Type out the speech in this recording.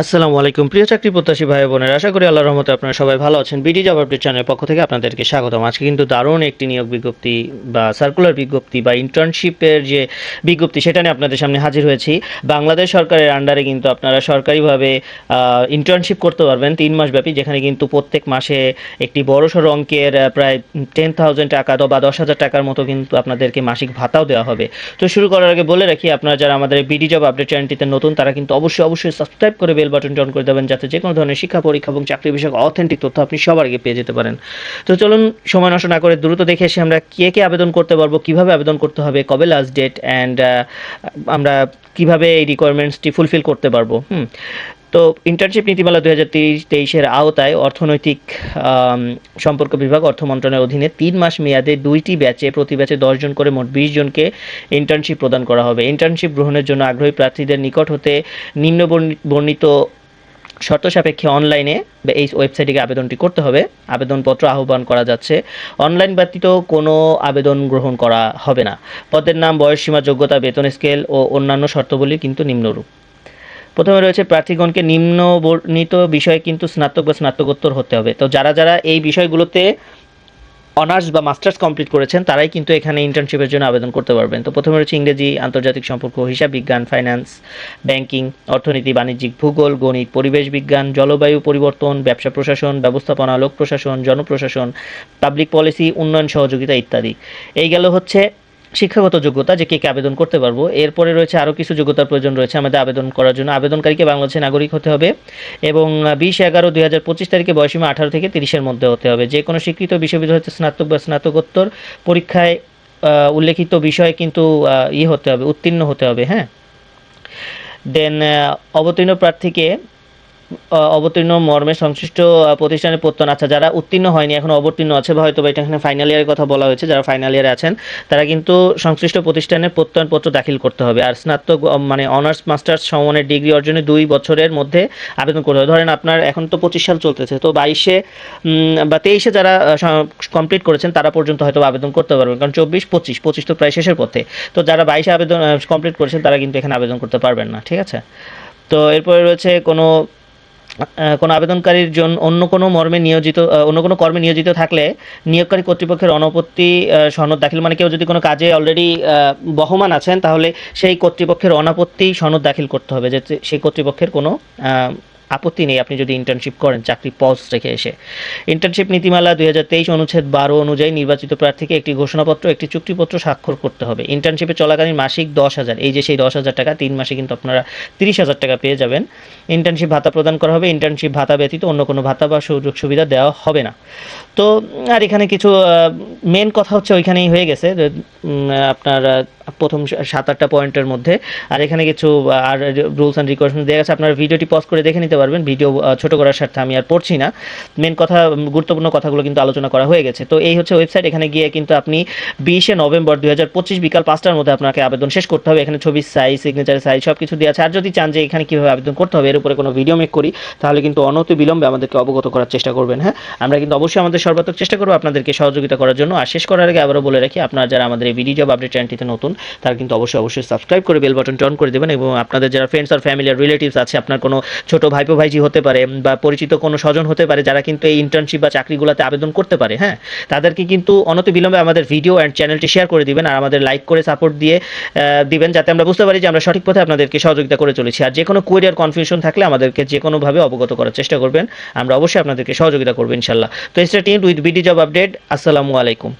আসসালামু আলাইকুম। প্রিয় চাকরি প্রত্যাশী ভাই বোনের, আশা করি আল্লাহর রহমতে আপনারা সবাই ভালো আছেন। বিডি জব আপডেট চ্যানেলের পক্ষ থেকে আপনাদেরকে স্বাগতম। আজকে কিন্তু দারুণ একটি নিয়োগ বিজ্ঞপ্তি বা সার্কুলার বিজ্ঞপ্তি বা ইন্টার্নশিপের যে বিজ্ঞপ্তি, সেটা নিয়ে আপনাদের সামনে হাজির হয়েছি। বাংলাদেশ সরকারের আন্ডারে কিন্তু আপনারা সরকারিভাবে ইন্টার্নশিপ করতে পারবেন তিন মাস ব্যাপী, যেখানে কিন্তু প্রত্যেক মাসে একটি বড়সড় অঙ্কের প্রায় টেন থাউজেন্ড টাকা বা দশ হাজার টাকার মতো কিন্তু আপনাদেরকে মাসিক ভাতাও দেওয়া হবে। তো শুরু করার আগে বলে রাখি, আপনারা যারা আমাদের বিডি জব আপডেট চ্যানেলটিতে নতুন, তারা কিন্তু অবশ্যই অবশ্যই সাবস্ক্রাইব করে বেল বাটনটি অন করে দেবেন যাতে যে কোনো ধরনের শিক্ষা পরীক্ষা এবং চাকরি বিষয়ক অথেন্টিক তথ্য আপনি সবার আগে পেয়ে যেতে পারেন। তো চলুন, সময় নষ্ট না করে দ্রুত দেখে এসে আমরা কে কে আবেদন করতে পারব, কীভাবে আবেদন করতে হবে, কবে লাস্ট ডেট অ্যান্ড আমরা কীভাবে এই রিকোয়ারমেন্টসটি ফুলফিল করতে পারব। হুম। তো ইন্টার্নশিপ নীতিমালা দু হাজার তেইশ তেইশের আওতায় অর্থনৈতিক সম্পর্ক বিভাগ অর্থ মন্ত্রণালয়ের অধীনে তিন মাস মেয়াদে দুইটি ব্যাচে, প্রতি ব্যাচে দশজন করে মোট বিশ জনকে ইন্টার্নশিপ প্রদান করা হবে। ইন্টার্নশিপ গ্রহণের জন্য আগ্রহী প্রার্থীদের নিকট হতে নিম্ন বর্ণিত শর্ত সাপেক্ষে অনলাইনে এই ওয়েবসাইটে আবেদনটি করতে হবে। আবেদনপত্র আহ্বান করা যাচ্ছে। অনলাইন ব্যতীত কোনো আবেদন গ্রহণ করা হবে না। পদের নাম, বয়সসীমা, যোগ্যতা, বেতন স্কেল ও অন্যান্য শর্তাবলী কিন্তু নিম্নরূপ। প্রথমে রয়েছে প্রার্থীগণকে নিম্ন বর্ণিত বিষয়ে কিন্তু স্নাতক বা স্নাতকোত্তর হতে হবে। তো যারা যারা এই বিষয়গুলোতে অনার্স বা মাস্টার্স কমপ্লিট করেছেন, তারাই কিন্তু এখানে ইন্টার্নশিপের জন্য আবেদন করতে পারবেন। তো প্রথমে রয়েছে ইংরেজি, আন্তর্জাতিক সম্পর্ক, হিসাব বিজ্ঞান ফাইন্যান্স ব্যাংকিং অর্থনীতি, বাণিজ্যিক, ভূগোল, গণিত, পরিবেশ বিজ্ঞান, জলবায়ু পরিবর্তন, ব্যবসা প্রশাসন, ব্যবস্থাপনা, লোক প্রশাসন, জনপ্রশাসন পাবলিক পলিসি উন্নয়ন, সহযোগিতা ইত্যাদি। এই গেল হচ্ছে শিক্ষাগত যোগ্যতা যে কে কে আবেদন করতে পারব। এরপরে রয়েছে আরও কিছু যোগ্যতার প্রয়োজন রয়েছে, আমাদের আবেদন করার জন্য। আবেদনকারীকে বাংলাদেশের নাগরিক হতে হবে এবং বিশ এগারো দুই হাজার পঁচিশ তারিখে বয়সীমা আঠারো থেকে তিরিশের মধ্যে হতে হবে। যে কোনো স্বীকৃত বিশ্ববিদ্যালয় স্নাতক বা স্নাতকোত্তর পরীক্ষায় উল্লেখিত বিষয়ে কিন্তু ইয়ে হতে হবে, উত্তীর্ণ হতে হবে হ্যাঁ। দেন অবতীর্ণ প্রার্থীকে অবতীর্ণ মর্মে সংশ্লিষ্ট প্রতিষ্ঠানের প্রত্যয়ন আচ্ছা যারা উত্তীর্ণ হয়নি, এখন অবতীর্ণ আছে বা হয়তো বা এটা এখানে ফাইনাল ইয়ারের কথা বলা হয়েছে, যারা ফাইনাল ইয়ারে আছেন, তারা কিন্তু সংশ্লিষ্ট প্রতিষ্ঠানের প্রত্যয়নপত্র দাখিল করতে হবে। আর স্নাতক মানে অনার্স মাস্টার্স সমমানের ডিগ্রি অর্জনে দুই বছরের মধ্যে আবেদন করতে হবে। ধরেন আপনার এখন তো পঁচিশ সাল চলতেছে, তো বাইশে বা তেইশে যারা কমপ্লিট করেছেন, তারা পর্যন্ত হয়তো আবেদন করতে পারবেন। কারণ চব্বিশ, পঁচিশ পঁচিশ তো প্রায় শেষের পথে। তো যারা বাইশে আবেদন কমপ্লিট করেছেন, তারা কিন্তু এখানে আবেদন করতে পারবেন না, ঠিক আছে? তো এরপরে রয়েছে কোনো কোনো আবেদনকারীর জন্য অন্য কোনো মর্মে নিয়োজিত অন্য কোনো কর্মে নিয়োজিত থাকলে নিয়োগকারী কর্তৃপক্ষের অনাপত্তি সনদ দাখিল মানে কেউ যদি কোনো কাজে অলরেডি বহমান আছেন, তাহলে সেই কর্তৃপক্ষের অনাপত্তি সনদ দাখিল করতে হবে, যে সেই কর্তৃপক্ষের কোনো আপত্তি নেই। আপনি যদি ইন্টার্নশিপ করেন, চাকরি পজ রেখে এসে। ইন্টার্নশিপ নীতিমালা দুই হাজার তেইশ অনুচ্ছেদ বারো অনুযায়ী নির্বাচিত প্রার্থীকে একটি ঘোষণাপত্র, একটি চুক্তিপত্র স্বাক্ষর করতে হবে। ইন্টার্নশিপে চলাকালীন মাসিক দশ হাজার, এই যে সেই দশ হাজার টাকা, তিন মাসে কিন্তু আপনারা তিরিশ হাজার টাকা পেয়ে যাবেন। ইন্টার্নশিপ ভাতা প্রদান করা হবে। ইন্টার্নশিপ ভাতা ব্যতীত অন্য কোনো ভাতা বা সুযোগ সুবিধা দেওয়া হবে না। তো, আর এখানে কিছু মেন কথা হচ্ছে ওইখানেই হয়ে গেছে। আপনার প্রথম সাত আটটা পয়েন্টের মধ্যে। আর এখানে কিছু আর রুলস অ্যান্ড রিকোয়ারমেন্ট দেওয়া গেছে আপনারা ভিডিওটি পজ করে দেখে নিতে পারবেন, ভিডিও ছোট করার স্বার্থে আমি আর পড়ছি না। মেন কথা গুরুত্বপূর্ণ কথাগুলো কিন্তু আলোচনা করা হয়ে গেছে। তো এই হচ্ছে ওয়েবসাইট এখানে গিয়ে কিন্তু আপনি বিশে নভেম্বর দুই হাজার পঁচিশ বিকাল পাঁচটার মধ্যে আপনাকে আবেদন শেষ করতে হবে। এখানে ছবির সাইজ সিগনেচার সাইজ সব কিছু দেওয়া আছে। আর যদি চান যে এখানে কীভাবে আবেদন করতে হবে, এর উপরে কোনো ভিডিও মেক করি, তাহলে কিন্তু অনতি বিলম্বে আমাদেরকে অবগত করার চেষ্টা করবেন হ্যাঁ? আমরা কিন্তু অবশ্যই আমাদের সর্বাত্মক চেষ্টা করব আপনাদেরকে সহযোগিতা করার জন্য। আর শেষ করার আগে আবারও বলে রাখি, আপনারা যারা আমাদের এই ভিডিও জব আপডেট চ্যানেলটিতে নতুন, তারা কিন্তু অবশ্যই অবশ্যই সাবস্ক্রাইব করে বেল বাটনটি অন করে দেবেন এবং আপনাদের যারা ফ্রেন্ডস আর ফ্যামিলি আর রিলেটিভস আছে, আপনার কোনো ছোট ভাইপো ভাইজি হতে পারে বা পরিচিত কোনো স্বজন হতে পারে যারা কিন্তু এই ইন্টার্নশিপ বা চাকরিগুলোতে আবেদন করতে পারে হ্যাঁ? তাদেরকে কিন্তু অনতি বিলম্বে আমাদের ভিডিও অ্যান্ড চ্যানেলটি শেয়ার করে দিবেন আর আমাদের লাইক করে সাপোর্ট দিয়ে দিবেন যাতে আমরা বুঝতে পারি যে আমরা সঠিক পথে আপনাদেরকে সহযোগিতা করে চলেছি। আর যে কোনো কোয়েরি আর কনফিউশন থাকলে আমাদেরকে যে কোনোভাবে অবগত করার চেষ্টা করবেন। আমরা অবশ্যই আপনাদেরকে সহযোগিতা করব ইনশাল্লাহ। তো stay tune with BD job update আসসালামু আলাইকুম।